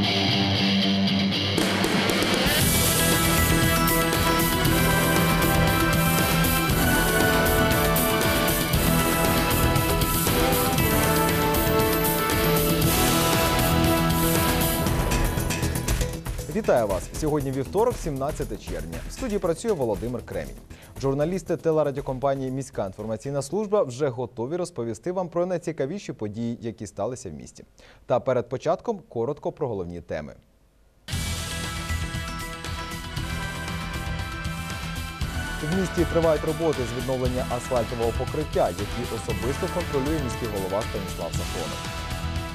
Вітаю вас! Сьогодні вівторок, 17 червня. В студії працює Володимир Кремінь. Журналісти телерадіокомпанії Міська інформаційна служба вже готові розповісти вам про найцікавіші події, які сталися в місті. Та перед початком коротко про головні теми. В місті тривають роботи з відновлення асфальтового покриття, які особисто контролює міський голова Станіслав Сафонов.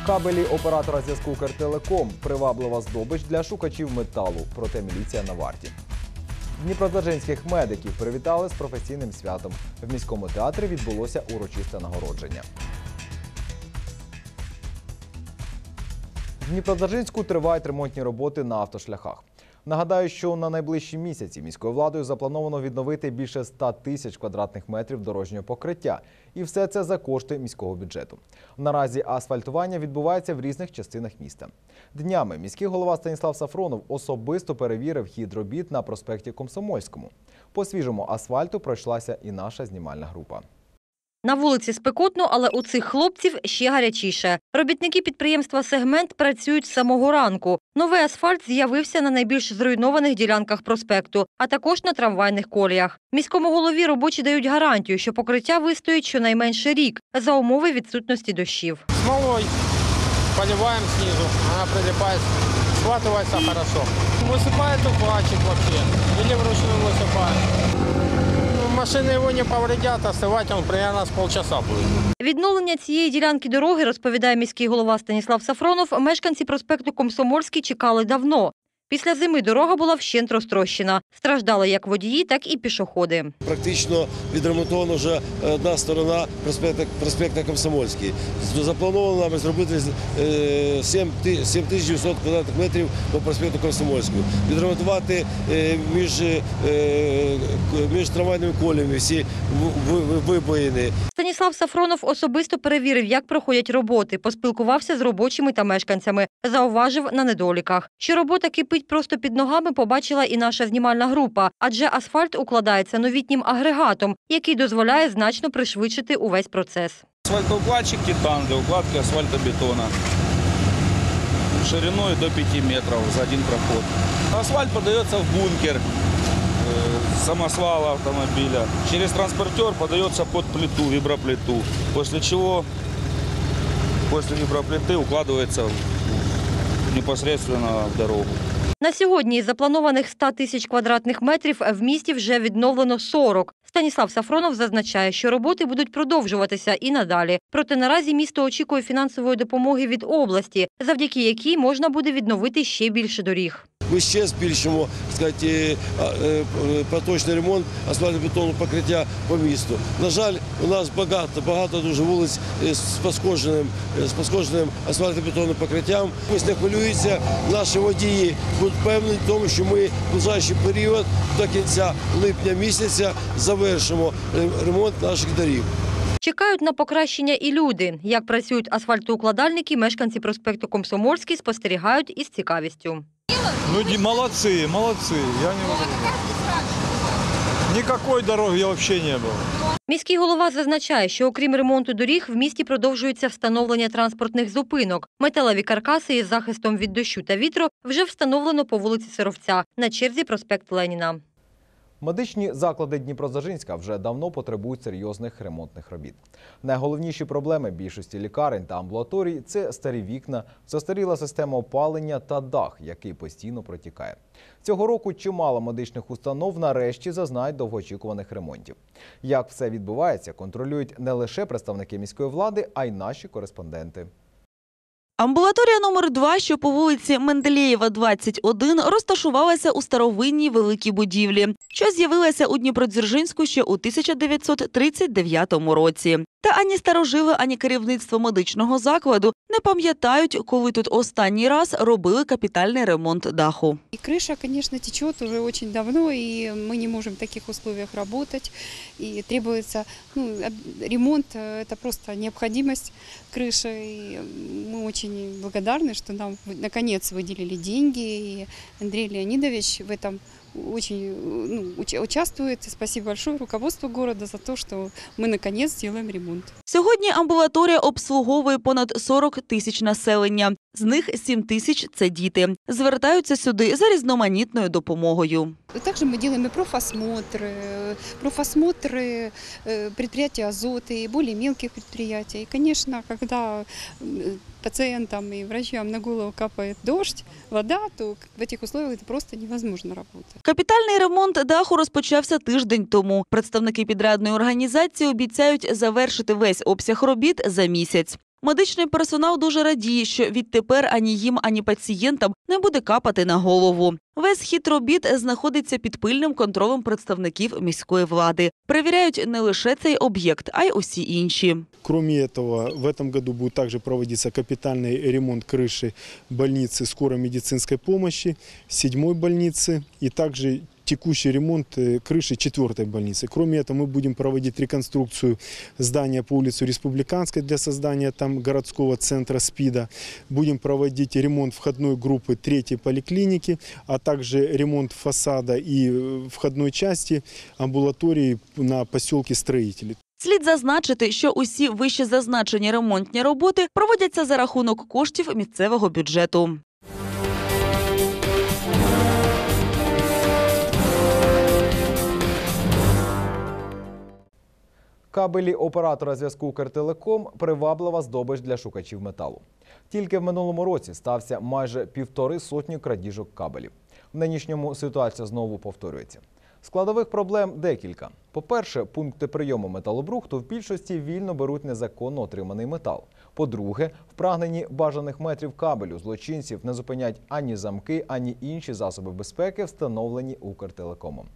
Кабелі оператора зв'язку Укртелеком приваблива здобич для шукачів металу, проте міліція на варті. Дніпродзержинських медиків привітали з професійним святом. В міському театрі відбулося урочисте нагородження. В Дніпродзержинську тривають ремонтні роботи на автошляхах. Нагадаю, що на найближчі місяці міською владою заплановано відновити більше 100 тисяч квадратних метрів дорожнього покриття. І все це за кошти міського бюджету. Наразі асфальтування відбувається в різних частинах міста. Днями міський голова Станіслав Сафронов особисто перевірив хід робіт на проспекті Комсомольському. По свіжому асфальту пройшлася і наша знімальна група. На вулиці спекотно, але у цих хлопців ще гарячіше. Робітники підприємства Сегмент працюють з самого ранку. Новий асфальт з'явився на найбільш зруйнованих ділянках проспекту, а також на трамвайних коліях. Міському голові робочі дають гарантію, що покриття вистоїть щонайменше рік за умови відсутності дощів. смолой поливаем снизу, она прилипает, схватывается хорошо. Высыпает укладчик вообще, или вручную высыпает. Машины его не повредят, остывать он примерно з полчаса буде. Відновлення цієї ділянки дороги, розповідає міський голова Станіслав Сафронов, мешканці проспекту Комсомольський чекали давно. Після зими дорога була вщент розтрощена. Страждали як водії, так і пішоходи. Практично відремонтована вже одна сторона проспекту Комсомольський. Заплановано нами зробити е, 7 ти- 7900 квадратних метрів по проспекту Комсомольському. Відремонтувати е, між, е, між трамвайними колями всі вибоїни. Станіслав Сафронов особисто перевірив, як проходять роботи, поспілкувався з робочими та мешканцями, зауважив на недоліках. Що робота кипить просто під ногами, побачила і наша знімальна група, адже асфальт укладається новітнім агрегатом, який дозволяє значно пришвидшити увесь процес. Асфальтоукладчик «Титан» для укладки асфальтобетона шириной до 5 метров за один проход. Асфальт подается в бункер самосвала автомобиля. Через транспортер подается под плиту, виброплиту, после чего после виброплиты укладывается непосредственно в дорогу. На сьогодні із запланованих 100 тисяч квадратних метрів в місті вже відновлено 40. Станіслав Сафронов зазначає, що роботи будуть продовжуватися і надалі. Проте наразі місто очікує фінансової допомоги від області, завдяки якій можна буде відновити ще більше доріг. Ми ще збільшимо сказати, е, е, поточний ремонт асфальтобетонного покриття по місту. На жаль, у нас багато, багато дуже вулиць з пошкодженим, з пошкодженим асфальтобетонним покриттям. Ось не хвилюються наші водії. Будуть впевнені в тому, що ми в ближайший період до кінця липня місяця завершимо ремонт наших доріг. Чекають на покращення і люди. Як працюють асфальтоукладальники, мешканці проспекту Комсомольський спостерігають із цікавістю. Ну, ди- молодцы, молодцы. Я не могу. Никакой дороги вообще не было. Міський голова зазначає, що окрім ремонту доріг, в місті продовжується встановлення транспортних зупинок. Металеві каркаси із захистом від дощу та вітру вже встановлено по вулиці Сировця на черзі проспект Леніна. Медичні заклади Дніпродзержинська вже давно потребують серйозних ремонтних робіт. Найголовніші проблеми більшості лікарень та амбулаторій це старі вікна, застаріла система опалення та дах, який постійно протікає. Цього року чимало медичних установ нарешті зазнають довгоочікуваних ремонтів. Як все відбувається, контролюють не лише представники міської влади, а й наші кореспонденти. Амбулаторія номер 2 що по вулиці Менделєєва, 21, розташувалася у старовинній великій будівлі, що з'явилася у Дніпродзержинську ще у 1939 році. Та ані старожили, ані керівництво медичного закладу не пам'ятають, коли тут останній раз робили капітальний ремонт даху. И крыша, конечно, течет уже очень давно, и мы не можем в таких условиях работать. И требуется ну, об- ремонт, э, это просто необходимость крыши. И мы очень очень благодарны, что нам вы- наконец выделили деньги. И Андрей Леонидович в этом очень э, ну, уч- участвует. И спасибо большое руководству города за то, что мы наконец сделаем ремонт. Сьогодні амбулаторія обслуговує понад 40 тисяч населення. З них 7 тисяч – це діти. Звертаються сюди за різноманітною допомогою. И Также мы делаем и профосмотры, э, профосмотры э, предприятия «Азот» и более мелких предприятий. И, конечно, когда м, пациентам и врачам на голову капает дождь, вода, то в этих условиях это просто невозможно работать. Капітальний ремонт даху розпочався тиждень тому. Представники підрядної організації обіцяють завершити весь обсяг робіт за місяць. Медичний персонал дуже радіє, що відтепер ані їм, ані пацієнтам не буде капати на голову. Весь хід робіт знаходиться під пильним контролем представників міської влади. Перевіряють не лише цей об'єкт, а й усі інші. Кроме этого, в этом году будет также проводиться капитальный ремонт крыши больницы скорой медицинской помощи, седьмой больницы и также текущий ремонт э, крыши четвертой больницы. Кроме этого, мы будем проводить реконструкцию здания по улице Республиканской для создания там городского центра СПИДа. Будем проводить ремонт входной группы третьей поликлиники, а также ремонт фасада и э, входной части амбулатории на поселке Строители. Слід зазначити, що усі вище зазначені ремонтні роботи проводяться за рахунок коштів місцевого бюджету. Кабелі оператора зв'язку Укртелеком – приваблива здобич для шукачів металу. Тільки в минулому році стався майже півтори сотні крадіжок кабелів. В нинішньому ситуація знову повторюється. Складових проблем декілька. По-перше, пункти прийому металобрухту в більшості вільно беруть незаконно отриманий метал. По-друге, в прагненні бажаних метрів кабелю злочинців не зупинять ані замки, ані інші засоби безпеки, встановлені Укртелекомом.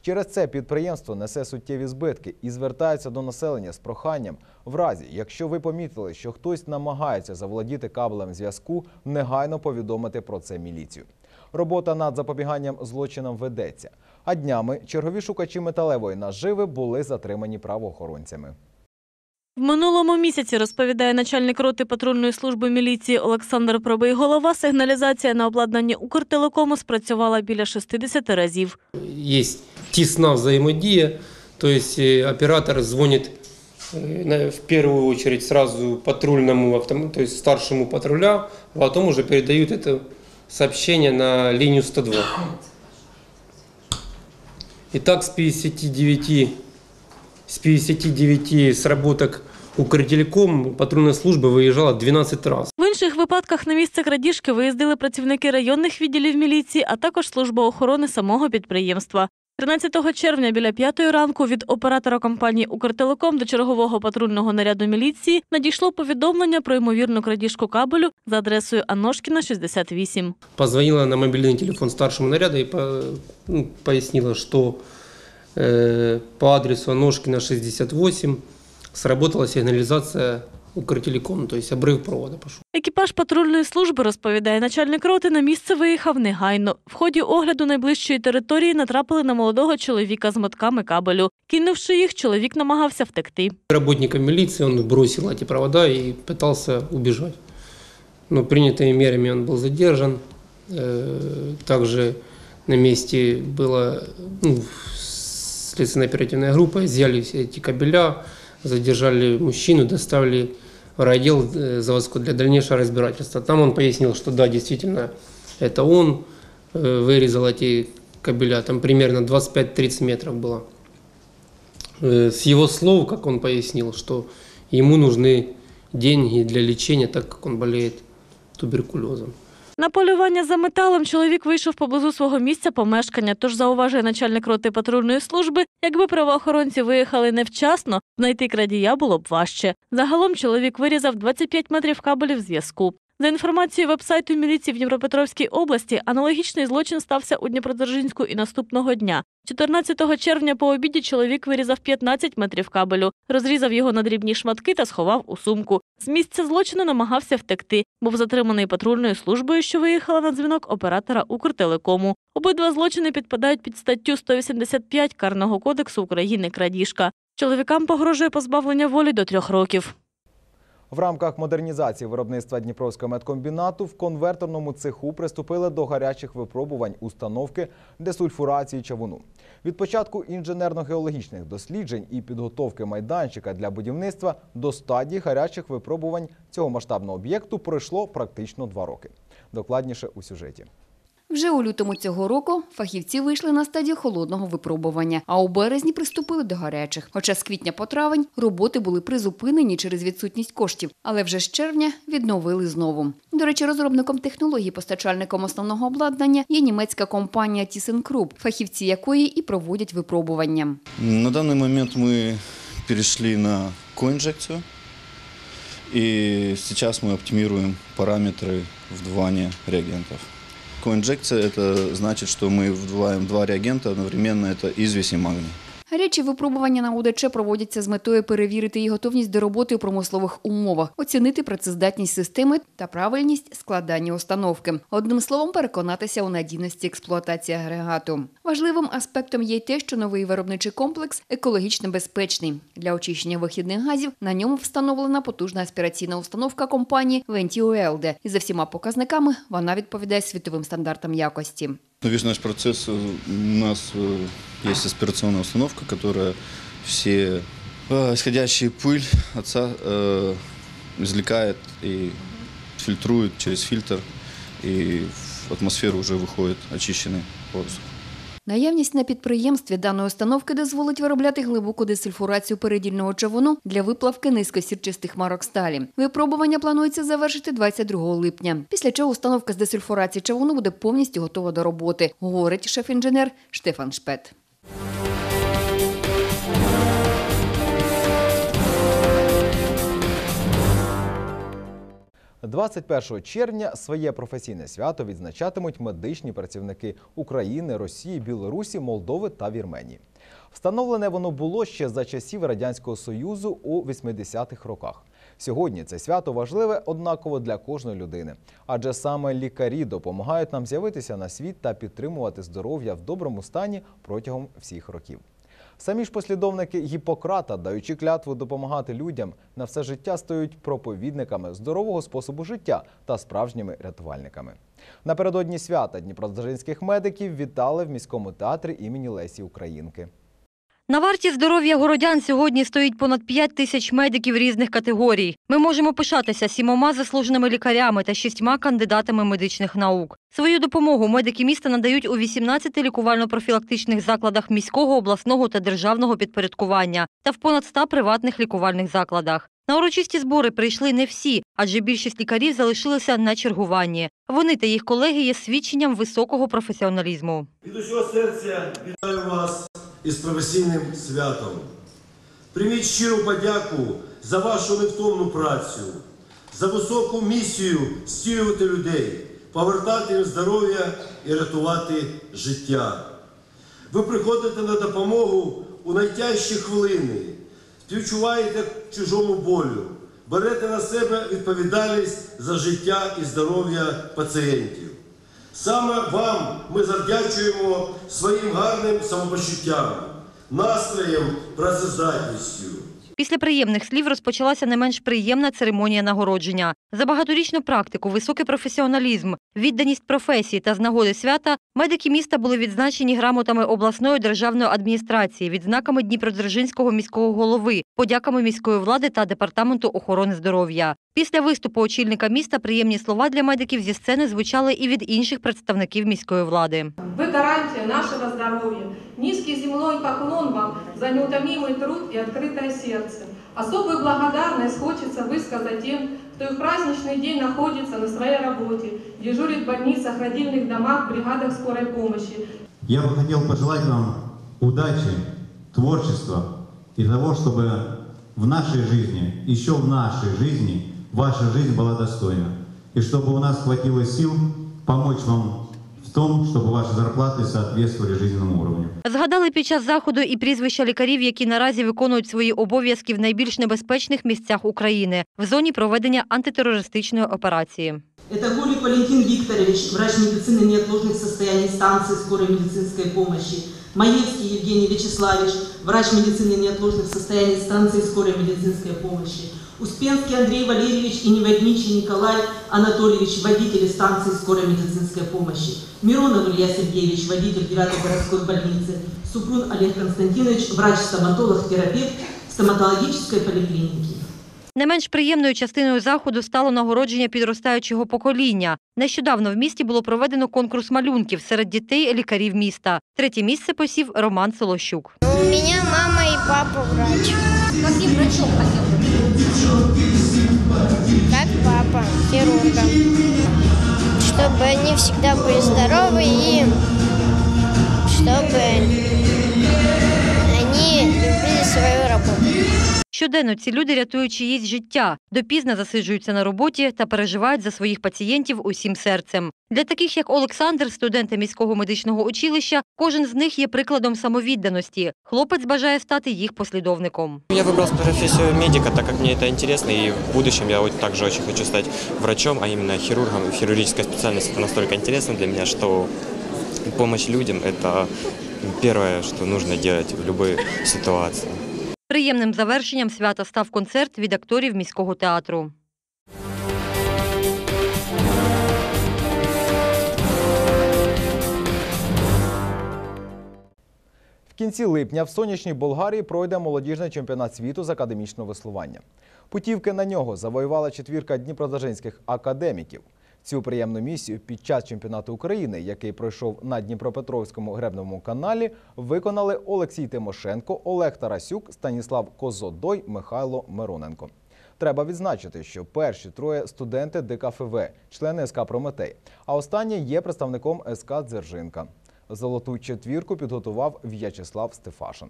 Через це підприємство несе суттєві збитки і звертається до населення з проханням, в разі, якщо ви помітили, що хтось намагається заволодіти кабелем зв'язку, негайно повідомити про це міліцію. Робота над запобіганням злочинам ведеться. А днями чергові шукачі металевої наживи були затримані правоохоронцями. В минулому місяці, розповідає начальник роти патрульної служби міліції Олександр Пробийголова, сигналізація на обладнанні Укртелекому спрацювала біля 60 разів. есть тесна взаимодия, то есть э, оператор звонит э, на- в первую очередь сразу патрульному, автом- то есть старшему патруля, а потом уже передают это сообщение на линию 102. Итак, с 59, с 59 сработок Укртелеком патрульная служба выезжала 12 раз. В інших випадках на місце крадіжки виїздили працівники районних відділів міліції, а також служба охорони самого підприємства. 13 червня біля п'ятої ранку від оператора компанії Укртелеком до чергового патрульного наряду міліції надійшло повідомлення про ймовірну крадіжку кабелю за адресою Аношкіна, 68. позвонила на мобильный телефон старшему наряда и по- ну, пояснила, что э, по адресу Аношкина 68 сработала сигнализация Укртелеком, то есть обрыв провода пошел. Екіпаж патрульної служби, розповідає начальник роти, на місце виїхав негайно. В ході огляду найближчої території натрапили на молодого чоловіка з мотками кабелю. Кинувши їх, чоловік намагався втекти. Работником милиции он бросил эти провода и пытался убежать. Но принятыми мерами он был задержан. Э, Также на месте была ну, следственно-оперативная группа, изъяли все эти кабеля, задержали мужчину, доставили в райотдел э, заводской для дальнейшего разбирательства. Там он пояснил, что да, действительно, это он э, вырезал эти кабеля, там примерно 25-30 метров было. Э, С его слов, как он пояснил, что ему нужны деньги для лечения, так как он болеет туберкулезом. На полювання за металом чоловік вийшов поблизу свого місця помешкання, тож зауважує начальник роти патрульної служби, якби правоохоронці виїхали невчасно, знайти крадія було б важче. Загалом чоловік вирізав 25 метрів кабелів зв'язку. За інформацією вебсайту міліції в Дніпропетровській області, аналогічний злочин стався у Дніпродзержинську і наступного дня. 14 червня по обіді чоловік вирізав 15 метрів кабелю, розрізав його на дрібні шматки та сховав у сумку. З місця злочину намагався втекти. Був затриманий патрульною службою, що виїхала на дзвінок оператора Укртелекому. Обидва злочини підпадають під статтю 185 Карного кодексу України крадіжка. Чоловікам погрожує позбавлення волі до трьох років. В рамках модернізації виробництва Дніпровського медкомбінату в конверторному цеху приступили до гарячих випробувань установки десульфурації чавуну. Від початку інженерно-геологічних досліджень і підготовки майданчика для будівництва до стадії гарячих випробувань цього масштабного об'єкту пройшло практично два роки. Докладніше у сюжеті. Вже у лютому цього року фахівці вийшли на стадію холодного випробування, а у березні приступили до гарячих. Хоча з квітня по травень роботи були призупинені через відсутність коштів, але вже з червня відновили знову. До речі, розробником технології, постачальником основного обладнання є німецька компанія ThyssenKrupp, фахівці якої і проводять випробування. На данный момент мы перешли на коинжекцию. И сейчас мы оптимируем параметры вдувания реагентов. Коинжекция – это значит, что мы вдуваем два реагента одновременно, это известь и магний. Гарячі випробування на УДЧ проводяться з метою перевірити її готовність до роботи у промислових умовах, оцінити працездатність системи та правильність складання установки. Одним словом, переконатися у надійності експлуатації агрегату. Важливим аспектом є й те, що новий виробничий комплекс екологічно безпечний. Для очищення вихідних газів на ньому встановлена потужна аспіраційна установка компанії Ventio і за всіма показниками вона відповідає світовим стандартам якості. Но весь наш процесс, э, у нас э, есть аспирационная установка, которая все э, исходящие пыль отца э, извлекает и фильтрует через фильтр, и в атмосферу уже выходит очищенный воздух. Наявність на підприємстві даної установки дозволить виробляти глибоку десульфурацію передільного чавуну для виплавки низькосірчистих марок сталі. Випробування планується завершити 22 липня. Після чого установка з десульфурації чавуну буде повністю готова до роботи, говорить шеф-інженер Штефан Шпет. 21 червня своє професійне свято відзначатимуть медичні працівники України, Росії, Білорусі, Молдови та Вірменії. Встановлене воно було ще за часів Радянського Союзу у 80-х роках. Сьогодні це свято важливе однаково для кожної людини, адже саме лікарі допомагають нам з'явитися на світ та підтримувати здоров'я в доброму стані протягом всіх років. Самі ж послідовники Гіппократа, даючи клятву допомагати людям, на все життя стають проповідниками здорового способу життя та справжніми рятувальниками. Напередодні свята дніпродзержинських медиків вітали в міському театрі імені Лесі Українки. На варті здоров'я городян сьогодні стоїть понад 5 тисяч медиків різних категорій. Ми можемо пишатися сімома заслуженими лікарями та шістьма кандидатами медичних наук. Свою допомогу медики міста надають у 18 лікувально-профілактичних закладах міського, обласного та державного підпорядкування та в понад 100 приватних лікувальних закладах. На урочисті збори прийшли не всі, адже більшість лікарів залишилися на чергуванні. Вони та їх колеги є свідченням високого професіоналізму. Від усього серця вітаю вас із професійним святом. Прийміть щиру подяку за вашу невтомну працю, за високу місію зцілювати людей, повертати їм здоров'я і рятувати життя. Ви приходите на допомогу у найтяжчі хвилини, співчуваєте чужому болю, берете на себе відповідальність за життя і здоров'я пацієнтів. Саме вам ми завдячуємо своїм гарним самопочуттям, настроєм, працездатністю. Після приємних слів розпочалася не менш приємна церемонія нагородження. За багаторічну практику, високий професіоналізм, відданість професії та з нагоди свята медики міста були відзначені грамотами обласної державної адміністрації, відзнаками Дніпродзержинського міського голови, подяками міської влади та департаменту охорони здоров'я. Після виступу очільника міста приємні слова для медиків зі сцени звучали і від інших представників міської влади. Вы гарантия нашего здоровья. Низкий земной поклон вам за неутомимый труд и открытое сердце. Особую благодарность хочется высказать тем, кто и в праздничный день находится на своей работе, дежурит в больницах, родильных домах, бригадах скорой помощи. Я бы хотел пожелать вам удачи, творчества и того, чтобы в нашей жизни, еще в нашей жизни, ваша жизнь была достойна. И чтобы у нас хватило сил помочь вам том, чтобы ваши зарплаты соответствовали жизненному уровню. Згадали під час заходу і прізвища лікарів, які наразі виконують свої обов'язки в найбільш небезпечних місцях України в зоні проведення антитерористичної операції. Это Голик Валентин Викторович, врач медицины неотложных состояний станции скорой медицинской помощи. Маевский Евгений Вячеславович, врач медицины неотложных состояний станции скорой медицинской помощи. Успенский Андрей Валерьевич и Неводничий Николай Анатольевич, водители станции скорой медицинской помощи. Миронов Илья Сергеевич, водитель 9 городской больницы. Супрун Олег Константинович, врач-стоматолог-терапевт стоматологической поликлиники. Не менш приємною частиною заходу стало нагородження підростаючого покоління. Нещодавно в місті було проведено конкурс малюнків серед дітей лікарів міста. Третє місце посів Роман Солощук. У меня мама и папа врач. Каким врачом хотел Как папа, хирургом. Чтобы они всегда были здоровы и Щоденно ці люди рятують чиїсь життя, допізно засиджуються на роботі та переживають за своїх пацієнтів усім серцем. Для таких, як Олександр, студента міського медичного училища, кожен з них є прикладом самовідданості. Хлопець бажає стати їх послідовником. Я выбрал профессию медика, так как мне это интересно, и в будущем я вот также очень хочу стать врачом, а именно хирургом. Хирургическая специальность это настолько интересно для меня, что помощь людям – это первое, что нужно делать в любой ситуации. Приємним завершенням свята став концерт від акторів міського театру. В кінці липня в сонячній Болгарії пройде молодіжний чемпіонат світу з академічного веслування. Путівки на нього завоювала четвірка дніпродзержинських академіків. Цю приємну місію під час чемпіонату України, який пройшов на Дніпропетровському гребному каналі, виконали Олексій Тимошенко, Олег Тарасюк, Станіслав Козодой, Михайло Мироненко. Треба відзначити, що перші троє студенти ДКФВ, члени СК Прометей, а останній є представником СК Дзержинка. Золоту четвірку підготував В'ячеслав Стефашин.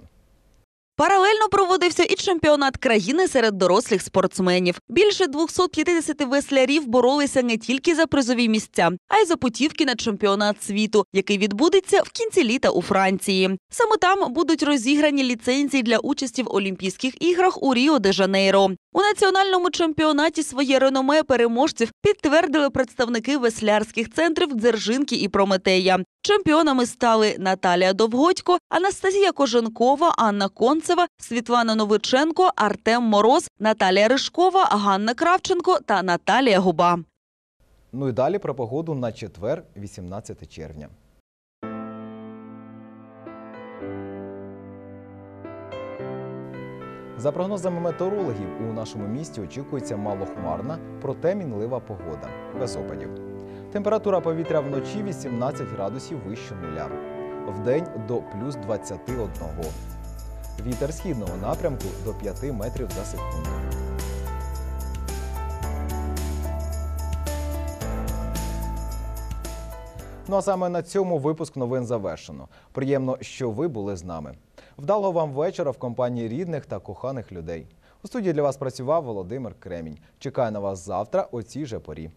Паралельно проводився і чемпіонат країни серед дорослих спортсменів. Більше 250 веслярів боролися не тільки за призові місця, а й за путівки на чемпіонат світу, який відбудеться в кінці літа у Франції. Саме там будуть розіграні ліцензії для участі в Олімпійських іграх у Ріо де Жанейро. У національному чемпіонаті своє реноме переможців підтвердили представники веслярських центрів Дзержинки і Прометея. Чемпіонами стали Наталія Довгодько, Анастасія Коженкова, Анна Концева, Світлана Новиченко, Артем Мороз, Наталія Ришкова, Ганна Кравченко та Наталія Губа. Ну і далі про погоду на четвер, 18 червня. За прогнозами метеорологів, у нашому місті очікується малохмарна, проте мінлива погода, без опадів. Температура повітря вночі 18 градусів вище нуля, вдень до плюс 21. Вітер східного напрямку до 5 метрів за секунду. Ну а саме на цьому випуск новин завершено. Приємно, що ви були з нами. Вдалого вам вечора в компанії рідних та коханих людей. У студії для вас працював Володимир Кремінь. Чекаю на вас завтра о цій же порі.